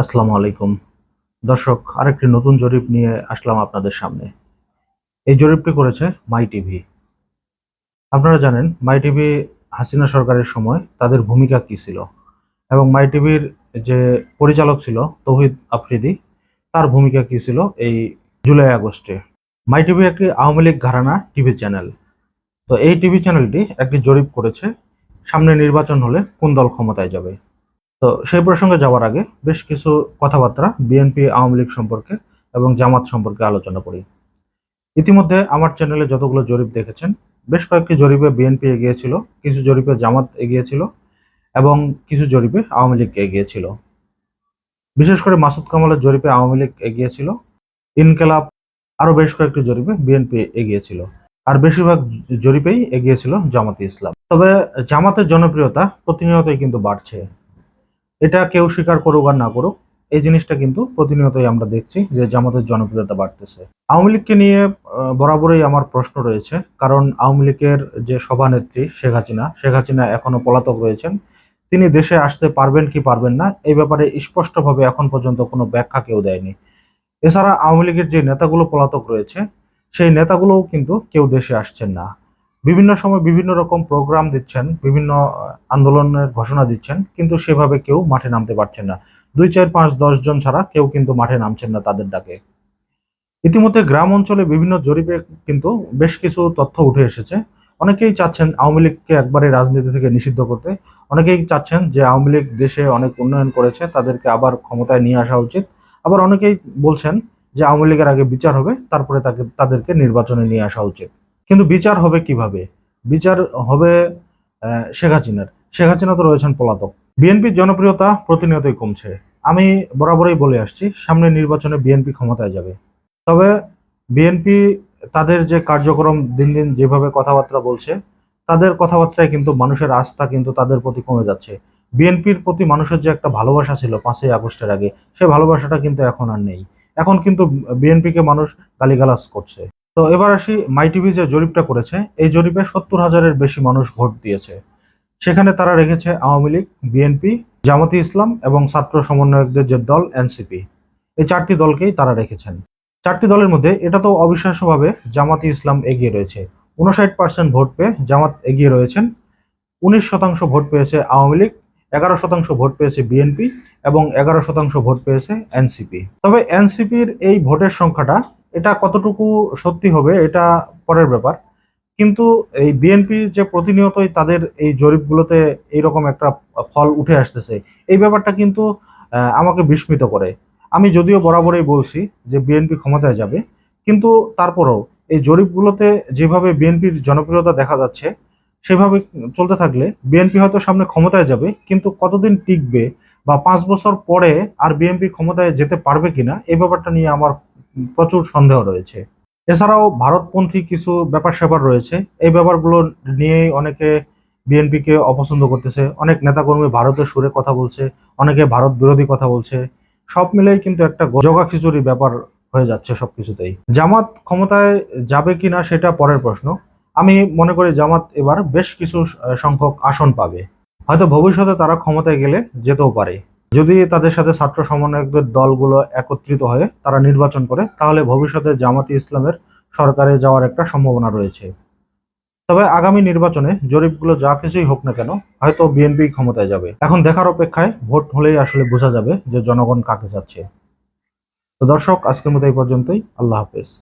আসসালামু আলাইকুম। দর্শক, আরেকটি নতুন জরিপ নিয়ে আসলাম আপনাদের সামনে। এই জরিপটি করেছে মাই টিভি আপনারা জানেন মাই টিভি হাসিনা সরকারের সময় তাদের ভূমিকা কী ছিল এবং মাই টিভির যে পরিচালক ছিল তৌহিদ আফ্রিদি, তার ভূমিকা কী ছিল এই জুলাই আগস্টে। মাই টিভি একটি আওয়ামী লীগ ঘরানা টিভি চ্যানেল। তো এই টিভি চ্যানেলটি একটি জরিপ করেছে, সামনে নির্বাচন হলে কোন দল ক্ষমতায় যাবে। তো সেই প্রসঙ্গে যাওয়ার আগে বেশ কিছু কথাবার্তা বিএনপি আওয়ামী লীগ সম্পর্কে এবং জামাত সম্পর্কে আলোচনা করি। ইতিমধ্যে আমার চ্যানেলে যতগুলো জরিপ দেখেছেন, বেশ কয়েকটি জরিপে বিএনপি এগিয়েছিল, কিছু জরিপে জামাত এগিয়েছিল এবং কিছু জরিপে আওয়ামী লীগ এগিয়েছিল। বিশেষ করে মাসুদ কামালের জরিপে আওয়ামী লীগ এগিয়েছিল, ইনকেলাব আরও বেশ কয়েকটি জরিপে বিএনপি এগিয়েছিল, আর বেশিরভাগ জরিপেই এগিয়েছিল জামাতে ইসলাম। তবে জামাতের জনপ্রিয়তা প্রতিনিয়তই কিন্তু বাড়ছে। এটা কেউ স্বীকার করুক আর না করুক, এই জিনিসটা কিন্তু প্রতিনিয়তই আমরা দেখছি যে জামাতের জনপ্রিয়তা বাড়তেছে। আওয়ামী লীগকে নিয়ে বরাবরই আমার প্রশ্ন রয়েছে, কারণ আওয়ামী লীগের যে সভানেত্রী শেখ হাসিনা শেখ হাসিনা এখনও পলাতক রয়েছেন, তিনি দেশে আসতে পারবেন কি পারবেন না, এই ব্যাপারে স্পষ্টভাবে এখন পর্যন্ত কোনো ব্যাখ্যা কেউ দেয়নি। এছাড়া আওয়ামী লীগের যে নেতাগুলো পলাতক রয়েছে, সেই নেতাগুলোও কিন্তু কেউ দেশে আসছেন না। বিভিন্ন সময় বিভিন্ন রকম প্রোগ্রাম দিচ্ছেন, বিভিন্ন আন্দোলনের ঘোষণা দিচ্ছেন, কিন্তু সেভাবে কেউ মাঠে নামতে পারছেন না। দুই, চার, পাঁচ, দশ জন ছাড়া কেউ কিন্তু মাঠে নামছেন না তাদের ডাকে। ইতিমধ্যে গ্রাম অঞ্চলে বিভিন্ন জরিপে কিন্তু বেশ কিছু তথ্য উঠে এসেছে। অনেকেই চাচ্ছেন আওয়ামী লীগকে একবারে রাজনীতি থেকে নিষিদ্ধ করতে। অনেকেই চাচ্ছেন যে আওয়ামী লীগ দেশে অনেক উন্নয়ন করেছে, তাদেরকে আবার ক্ষমতায় নিয়ে আসা উচিত। আবার অনেকেই বলছেন যে আওয়ামী লীগের আগে বিচার হবে, তারপরে তাকে, তাদেরকে নির্বাচনে নিয়ে আসা উচিত। কিন্তু বিচার হবে কীভাবে? বিচার হবে শেখ হাসিনার। শেখ হাসিনা তো রয়েছেন পলাতক। বিএনপির জনপ্রিয়তা প্রতিনিয়তই কমছে। আমি বরাবরই বলে আসছি, সামনে নির্বাচনে বিএনপি ক্ষমতায় যাবে। তবে বিএনপি তাদের যে কার্যক্রম দিন দিন যেভাবে কথাবার্তা বলছে, তাদের কথাবার্তায় কিন্তু মানুষের আস্থা কিন্তু তাদের প্রতি কমে যাচ্ছে। বিএনপির প্রতি মানুষের যে একটা ভালোবাসা ছিল পাঁচই আগস্টের আগে সেই ভালোবাসাটা কিন্তু এখন আর নেই। এখন কিন্তু বিএনপিকে মানুষ গালিগালাজ করছে। তো এবার আসি মাই টিভি যে জরিপটা করেছে, এই জরিপে সত্তর হাজারের বেশি মানুষ ভোট দিয়েছে। সেখানে তারা রেখেছে আওয়ামী লীগ, বিএনপি, জামাতি ইসলাম এবং ছাত্র সমন্বয়কদের যে দল, এনসিপি। এই চারটি দলকেই তারা রেখেছেন। চারটি দলের মধ্যে এটা তো অবিশ্বাস্যভাবে জামাতি ইসলাম এগিয়ে রয়েছে। উনষাট পার্সেন্ট ভোট পেয়ে জামাত এগিয়ে রয়েছেন। উনিশ শতাংশ ভোট পেয়েছে আওয়ামী লীগ, এগারো শতাংশ ভোট পেয়েছে বিএনপি এবং এগারো শতাংশ ভোট পেয়েছে এনসিপি। তবে এনসিপির এই ভোটের সংখ্যাটা এটা কতটুকু সত্যি হবে এটা পরের ব্যাপার। কিন্তু এই বিএনপি যে প্রতিনিয়তই তাদের এই জরিপগুলোতে এইরকম একটা ফল উঠে আসতেছে, এই ব্যাপারটা কিন্তু আমাকে বিস্মিত করে। আমি যদিও বরাবরই বলছি যে বিএনপি ক্ষমতায় যাবে, কিন্তু তারপরেও এই জরিপগুলোতে যেভাবে বিএনপির জনপ্রিয়তা দেখা যাচ্ছে, সেভাবে চলতে থাকলে বিএনপি হয়তো সামনে ক্ষমতায় যাবে, কিন্তু কতদিন টিকবে বা পাঁচ বছর পরে আর বিএনপি ক্ষমতায় যেতে পারবে কিনা, এই ব্যাপারটা নিয়ে আমার প্রচুর সন্দেহ রয়েছে। এছাড়াও ভারতপন্থী কিছু ব্যাপার স্যাপার রয়েছে। এই ব্যাপারগুলো নিয়েই অনেকে বিএনপিকে অপছন্দ করতেছে। অনেক নেতাকর্মী ভারতের সুরে কথা বলছে, অনেকে ভারত বিরোধী কথা বলছে। সব মিলেই কিন্তু একটা জগা খিচুড়ি ব্যাপার হয়ে যাচ্ছে সবকিছুতেই। জামাত ক্ষমতায় যাবে কিনা সেটা পরের প্রশ্ন। আমি মনে করি জামাত এবার বেশ কিছু সংখ্যক আসন পাবে। হয়তো ভবিষ্যতে তারা ক্ষমতায় গেলে যেতেও পারে। যদি তাদের সাথে ছাত্র সমন্বয়কদের দলগুলো একত্রিত হয়ে তারা নির্বাচন করে, তাহলে ভবিষ্যতে জামাতি ইসলামের সরকারে যাওয়ার একটা সম্ভাবনা রয়েছে। তবে আগামী নির্বাচনে জরিপগুলো যা কিছুই হোক না কেন, হয়তো বিএনপি ক্ষমতায় যাবে। এখন দেখার অপেক্ষায় ভোট হলেই আসলে বোঝা যাবে যে জনগণ কাকে যাচ্ছে তো দর্শক, আজকের মতো এই পর্যন্তই। আল্লাহ হাফেজ।